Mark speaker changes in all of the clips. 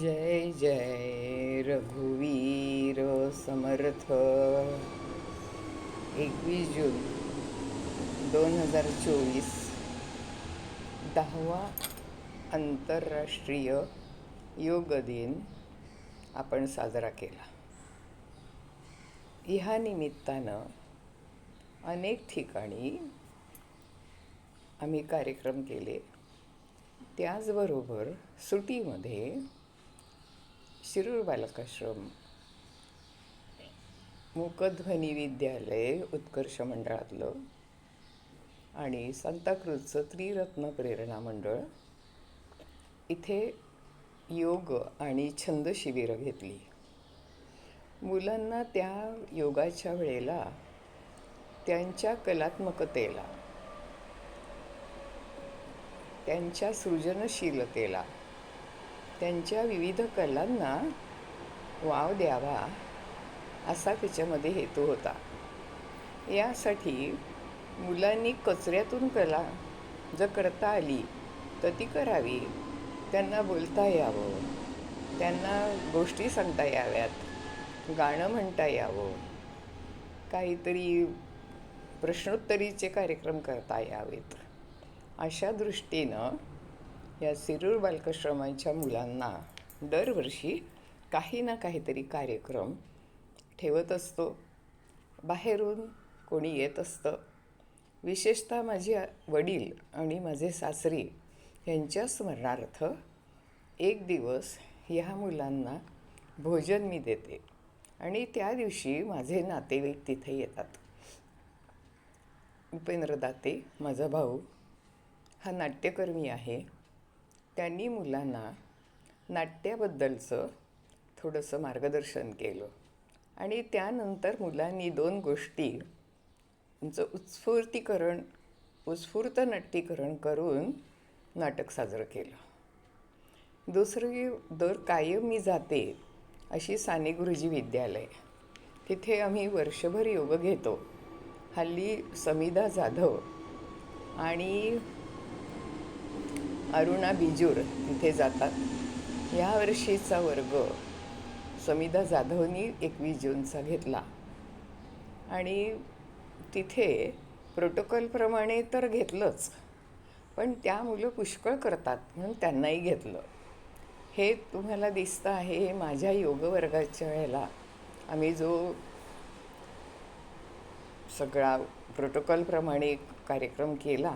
Speaker 1: जय जय रघुवीर समर्थ. एकवीस जून दोन हजार चोवीस दहावा आंतरराष्ट्रीय योग दिन आपण साजरा केला. ह्या निमित्तानं अनेक ठिकाणी आम्ही कार्यक्रम केले. त्याचबरोबर सुटीमध्ये शिरूर बालकाश्रम. मूकध्वनी विद्यालय उत्कर्ष मंडळातलं आणि सांताक्रूजचं त्रिरत्न प्रेरणा मंडळ. इथे योग आणि छंद शिबिरं घेतली. मुलांना त्या योगाच्या वेळेला त्यांच्या कलात्मकतेला त्यांच्या सृजनशीलतेला त्यांच्या विविध कलांना वाव द्यावा असा त्याच्यामध्ये हेतू होता. यासाठी मुलांनी कचऱ्यातून कला जर करता आली तर ती करावी. त्यांना बोलता यावं. त्यांना गोष्टी सांगता याव्यात. गाणं म्हणता यावं. काहीतरी प्रश्नोत्तरीचे कार्यक्रम करता यावेत. अशा दृष्टीनं या सिरूर बालकाश्रमांच्या मुलांना दरवर्षी काही ना काहीतरी कार्यक्रम ठेवत असतो. बाहेरून कोणी येत असतं. विशेषतः माझे वडील आणि माझे सासरी यांच्या स्मरणार्थ एक दिवस ह्या मुलांना भोजन मी देते आणि त्या दिवशी माझे नातेवाईक तिथे येतात. उपेंद्र दाते माझा भाऊ हा नाट्यकर्मी आहे. त्यांनी मुलांना नाट्याबद्दलचं थोडंसं मार्गदर्शन केलं. आणि त्यानंतर मुलांनी दोन गोष्टी चं उत्स्फूर्तीकरण उत्स्फूर्त नाट्यीकरण करून नाटक साजरं केलं. दुसरी दर कायम मी जाते अशी साने गुरुजी विद्यालय. तिथे आम्ही वर्षभर योग घेतो. हल्ली समीदा जाधव आणि अरुणा बिजूर तिथे जातात. ह्या वर्षीचा वर्ग समिधा जाधवनी एकवीस जूनचा घेतला. आणि तिथे प्रोटोकॉलप्रमाणे तर घेतलंच पण त्या मुलं पुष्कळ करतात म्हणून त्यांनाही घेतलं. हे तुम्हाला दिसतं आहे हे माझ्या योग वर्गाच्या वेळेला. आम्ही जो सगळा प्रोटोकॉलप्रमाणे कार्यक्रम केला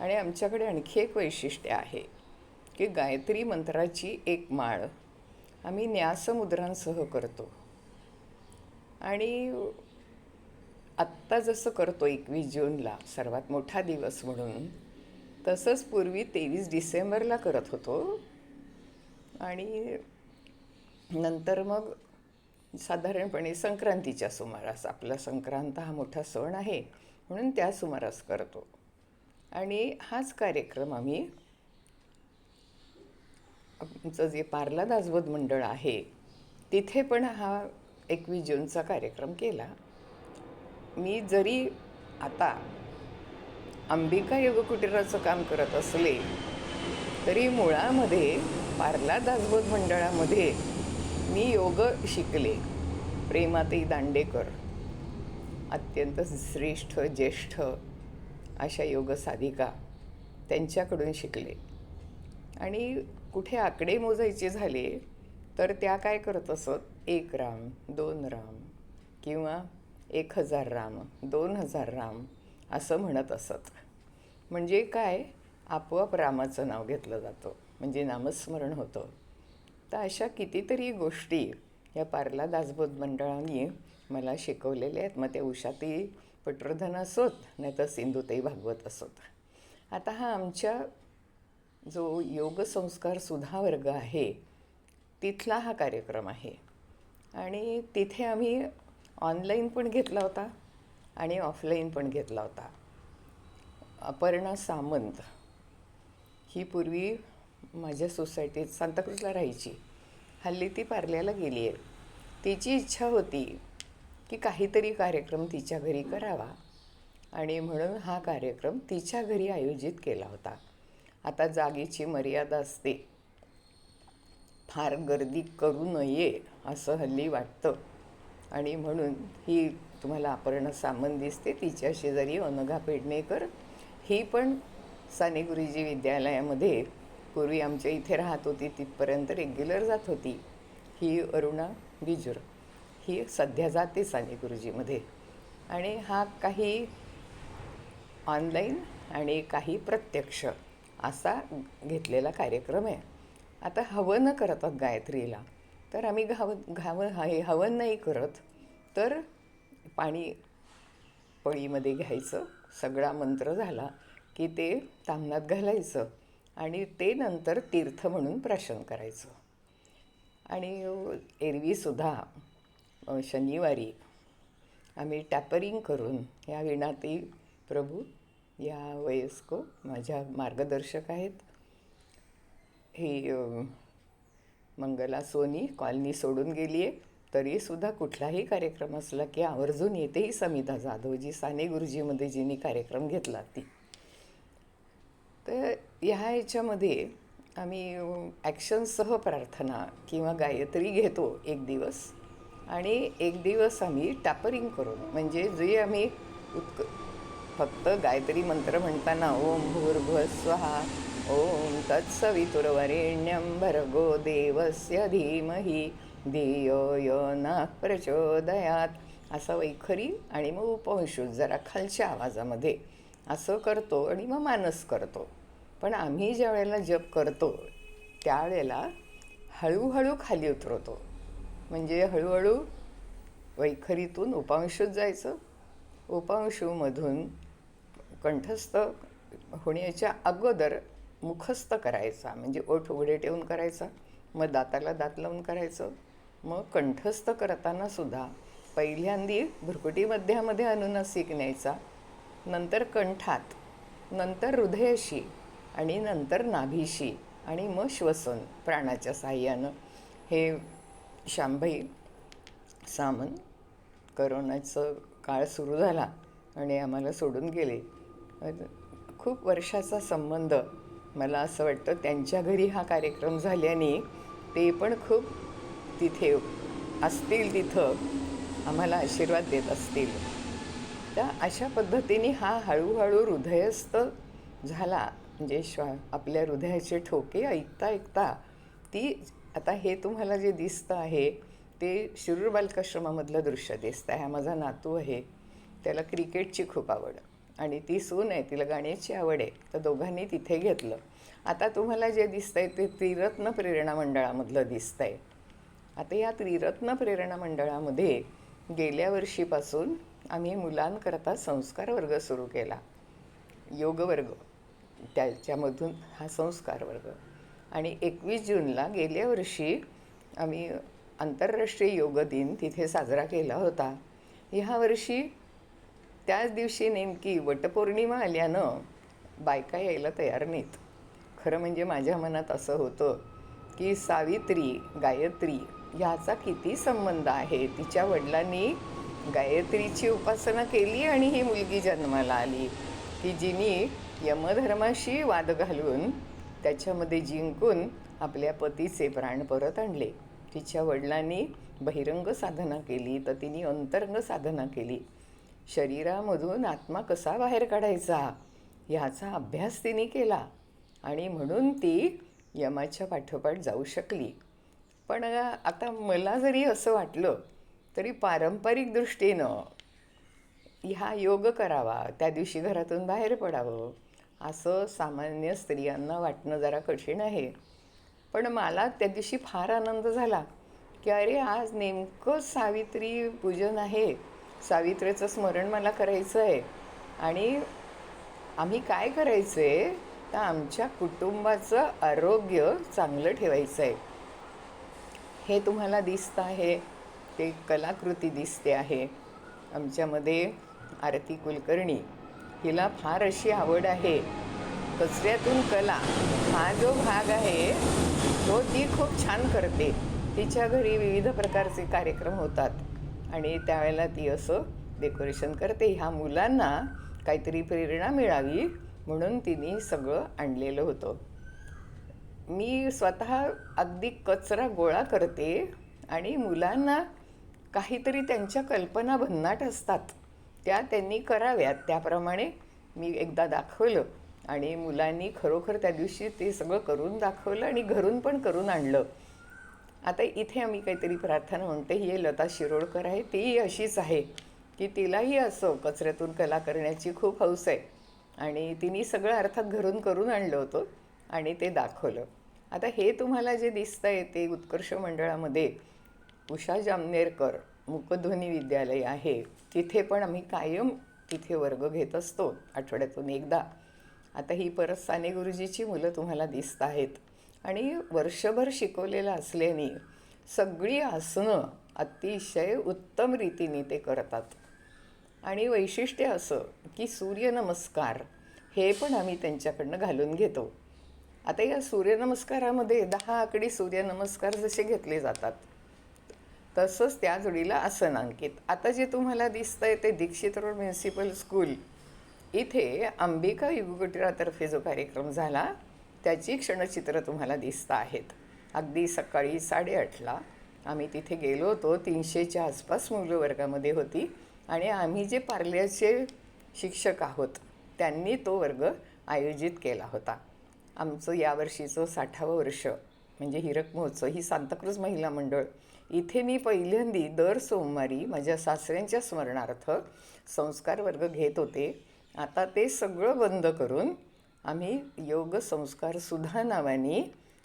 Speaker 1: आणि आमच्याकडे आणखी एक वैशिष्ट्य आहे की गायत्री मंत्राची एक माळ आम्ही न्यासमुद्रांसह करतो. आणि आत्ता जसं करतो एकवीस जूनला सर्वात मोठा दिवस म्हणून तसंच पूर्वी तेवीस डिसेंबरला करत होतो. आणि नंतर मग साधारणपणे संक्रांतीच्या सुमारास आपला संक्रांत हा मोठा सण आहे म्हणून त्या सुमारास करतो. आणि हाच कार्यक्रम आम्ही आमचं जे पार्ला दासबोध मंडळ आहे तिथे पण हा एकवीस जूनचा कार्यक्रम केला. मी जरी आता अंबिका योगकुटीराचं काम करत असले तरी मुळामध्ये पार्ला दासबोध मंडळामध्ये मी योग शिकले. प्रेमाताई दांडेकर अत्यंत श्रेष्ठ ज्येष्ठ अशा योग साधिका त्यांच्याकडून शिकले. आणि कुठे आकडे मोजायचे झाले तर त्या काय करत असत? एक राम दोन राम किंवा एक हजार राम दोन हजार राम असं म्हणत असत. म्हणजे काय? आपोआप रामाचं नाव घेतलं जातं. म्हणजे नामस्मरण होतं. तर अशा कितीतरी गोष्टी या पार्ला दासबोध मंडळाने मला शिकवलेल्या आहेत. मग ते उषाती पटवर्धन असोत नाही तर सिंधुताई भागवत असोत. आता हा आमच्या जो योग संस्कार सुधा वर्ग आहे तिथला हा कार्यक्रम आहे. आणि तिथे आम्ही ऑनलाईन पण घेतला होता आणि ऑफलाईन पण घेतला होता. अपर्णा सामंत ही पूर्वी माझ्या सोसायटीत सांताक्रूजला राहायची. हल्ली ती पार्ल्याला गेली आहे तिची इच्छा होती की काहीतरी कार्यक्रम तिच्या घरी करावा. आणि म्हणून हा कार्यक्रम तिच्या घरी आयोजित केला होता. आता जागेची मर्यादा असते. फार गर्दी करू नये असं हल्ली वाटतं. आणि म्हणून ही तुम्हाला अपर्णा सामंत दिसते. तिच्या शेजारी अनघा पेडणेकर. ही पण साने गुरुजी विद्यालयामध्ये पूर्वी आमच्या इथे राहत होती तिथपर्यंत रेग्युलर जात होती. ही अरुणा बिजूर. ही सध्या जाते साने गुरुजीमध्ये. आणि हा काही ऑनलाईन आणि काही प्रत्यक्ष असा घेतलेला कार्यक्रम आहे. आता हवन करतात गायत्रीला. तर आम्ही घाव घाव हे हवन नाही करत तर पाणी पळीमध्ये घ्यायचं. सगळा मंत्र झाला की ते तामणात घालायचं आणि ते नंतर तीर्थ म्हणून प्राशन करायचं. आणि एरवीसुद्धा शनिवारी आम्ही टॅपरिंग करून ह्या विणाती प्रभू या वयस्को माझ्या मार्गदर्शक आहेत. ही मंगला सोनी कॉलनी सोडून गेली आहे तरीसुद्धा कुठलाही कार्यक्रम असला की आवर्जून येते ही समिता जाधवजी साने गुरुजीमध्ये जिने कार्यक्रम घेतला ती. तर ह्या याच्यामध्ये आम्ही ॲक्शनसह प्रार्थना किंवा गायत्री घेतो एक दिवस. आणि एक दिवस आम्ही टॅपरिंग करून म्हणजे जे आम्ही उत्क फक्त गायत्री मंत्र म्हणताना ओम भूर्भुव स्वहा ओम तत्सवितुर्वरेण्यं भर्गो देवस्य धीमही धियो यो न प्रचोदयात असं वैखरी आणि मग उपवंशू जरा खालच्या आवाजामध्ये असं करतो आणि मग मानस करतो. पण आम्ही ज्या वेळेला जप करतो त्यावेळेला हळूहळू खाली उतरवतो म्हणजे हळूहळू वैखरीतून उपांशूत जायचं. उपांशूमधून कंठस्थ होण्याच्या अगोदर मुखस्थ करायचा म्हणजे ओठ उघडे ठेवून करायचा मग दाताला दात लावून करायचं मग कंठस्थ करताना सुद्धा पहिल्यांदी भुरकुटी मध्यामध्ये अनुनासिक न्यायचा नंतर कंठात नंतर हृदयाशी आणि नंतर नाभीशी आणि मग श्वसन प्राणाच्या साह्यानं. हे शांभई सामन करोनाचं काळ सुरू झाला आणि आम्हाला सोडून गेले. खूप वर्षाचा संबंध मला असं वाटतं त्यांच्या घरी हा कार्यक्रम झाल्याने ते पण खूप तिथे असतील तिथं आम्हाला आशीर्वाद देत असतील. तर अशा पद्धतीने हा हळूहळू हृदयस्थ झाला. म्हणजे श्वा आपल्या हृदयाचे ठोके ऐकता ऐकता ती आता हे तुम्हाला जे दिसतं आहे ते शिरूर बालकाश्रमामधलं दृश्य दिसतं आहे हा माझा नातू आहे. त्याला क्रिकेटची खूप आवड आणि ती सून आहे तिला गाण्याची आवड आहे. तर दोघांनी तिथे घेतलं. आता तुम्हाला जे दिसतंय ते त्रिरत्न प्रेरणा मंडळामधलं दिसतंय. आता या त्रिरत्न प्रेरणा मंडळामध्ये गेल्या वर्षीपासून आम्ही मुलांकरता संस्कार वर्ग सुरू केला. योग वर्ग त्याच्यामधून हा संस्कार वर्ग. आणि एकवीस जूनला गेल्या वर्षी आम्ही आंतरराष्ट्रीय योग दिन तिथे साजरा केला होता. ह्या वर्षी त्याच दिवशी नेमकी वटपौर्णिमा आल्यानं बायका यायला तयार नाहीत. खरं म्हणजे माझ्या मनात असं होतं की सावित्री गायत्री ह्याचा किती संबंध आहे? तिच्या वडिलांनी गायत्रीची उपासना केली आणि ही मुलगी जन्माला आली. की जिनी यमधर्माशी वाद घालून त्याच्यामध्ये जिंकून आपल्या पतीचे प्राण परत आणले. तिच्या वडिलांनी बहिरंग साधना केली तर तिने अंतरंग साधना केली. शरीरामधून आत्मा कसा बाहेर काढायचा ह्याचा अभ्यास तिने केला आणि म्हणून ती यमाच्या पाठोपाठ जाऊ शकली. पण आता मला जरी असं वाटलं तरी पारंपरिक दृष्टीनं ह्या योग करावा त्या दिवशी घरातून बाहेर पडावं असं सामान्य स्त्रियांना वाटणं जरा कठीण आहे. पण मला त्या दिवशी फार आनंद झाला की अरे आज नेमकं सावित्री पूजन आहे. सावित्रीचं स्मरण मला करायचं आहे आणि आम्ही काय करायचं आहे तर आमच्या कुटुंबाचं आरोग्य चांगलं ठेवायचं आहे हे तुम्हाला दिसतं आहे. ते कलाकृती दिसते आहे. आमच्यामध्ये आरती कुलकर्णी हिला फार अशी आवड आहे. कचऱ्यातून कला हा जो भाग आहे तो ती खूप छान करते. तिच्या घरी विविध प्रकारचे कार्यक्रम होतात. आणि त्यावेळेला ती असं डेकोरेशन करते. ह्या मुलांना काहीतरी प्रेरणा मिळावी म्हणून तिने सगळं आणलेलं होतं. मी स्वतः अगदी कचरा गोळा करते आणि मुलांना काहीतरी त्यांच्या कल्पना भन्नाट असतात. त्या त्यांनी कराव्यात. त्याप्रमाणे मी एकदा दाखवलं आणि मुलांनी खरोखर त्या दिवशी ते सगळं करून दाखवलं आणि घरून पण करून आणलं. आता इथे आम्ही काहीतरी प्रार्थना म्हणते ही लता शिरोडकर आहे तीही अशीच आहे की तिलाही असं कचऱ्यातून कला करण्याची खूप हौस आहे. आणि तिने सगळं अर्थात घरून करून आणलं होतं आणि ते दाखवलं. आता हे तुम्हाला जे दिसतं आहे ते उत्कर्ष मंडळामध्ये उषा जामनेरकर मुकध्वनी विद्यालय आहे. तिथे पण आम्ही कायम तिथे वर्ग घेत असतो आठवड्यातून एकदा. आता ही परत साने गुरुजीची मुलं तुम्हाला दिसत आहेत. आणि वर्षभर शिकवलेलं असल्याने सगळी आसनं अतिशय उत्तम रीतीने ते करतात. आणि वैशिष्ट्य असं की सूर्यनमस्कार हे पण आम्ही त्यांच्याकडनं घालून घेतो. आता या सूर्यनमस्कारामध्ये दहा आकडी सूर्यनमस्कार जसे घेतले जातात. तसंच त्या जोडीला आसनांकित आता जे तुम्हाला दिसतंय ते दीक्षित रोड म्युन्सिपल स्कूल. इथे अंबिका युगकुटिरातर्फे जो कार्यक्रम झाला त्याची क्षणचित्र तुम्हाला दिसत आहेत. अगदी सकाळी साडेआठला आम्ही तिथे गेलो होतो. तीनशेच्या आसपास मुलं वर्गामध्ये होती. आणि आम्ही जे पार्ल्याचे शिक्षक आहोत त्यांनी तो वर्ग आयोजित केला होता. आमचं यावर्षीचं साठावं वर्ष म्हणजे हिरक महोत्सव ही सांताक्रूज महिला मंडळ इथे मी पहिल्यांदी दर सोमवारी माझ्या सासऱ्यांच्या स्मरणार्थ संस्कार वर्ग घेत होते. आता ते सगळं बंद करून आम्ही योग संस्कार सुधा नावाने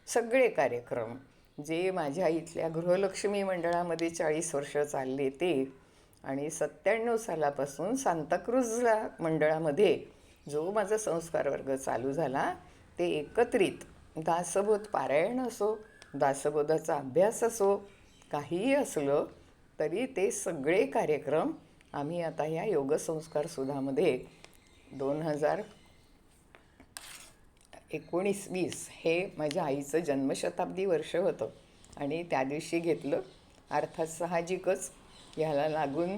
Speaker 1: सगळे कार्यक्रम जे माझ्या इथल्या गृहलक्ष्मी मंडळामध्ये चाळीस वर्ष चालले ते आणि सत्त्याण्णव सालापासून सांताक्रूजला मंडळामध्ये जो माझा संस्कार वर्ग चालू झाला ते एकत्रित दासबोध पारायण असो दासबोधाचा अभ्यास असो काहीही असलं तरी ते सगळे कार्यक्रम आम्ही आता या योगसंस्कार सुधामध्ये दोन हजार एकोणीस वीस हे माझ्या आईचं जन्मशताब्दी वर्ष होतं. आणि त्या दिवशी घेतलं. अर्थात साहजिकच ह्याला लागून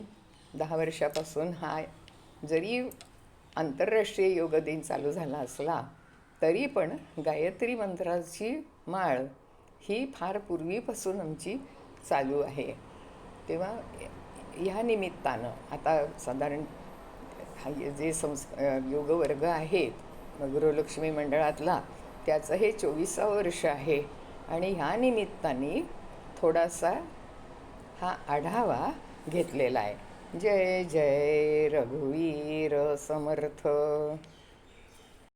Speaker 1: दहा वर्षापासून हा जरी आंतरराष्ट्रीय योग दिन चालू झाला असला तरी पण गायत्री मंत्राची माळ ही फार पूर्वीपासून आमची चालू आहे. तेव्हा ह्या निमित्तानं आता साधारण जे संस् योगवर्ग आहेत गृहलक्ष्मी मंडळातला त्याचं हे चोवीसावं वर्ष आहे. आणि ह्या निमित्ताने थोडासा हा आढावा घेतलेला आहे. जय जय रघुवीर समर्थ.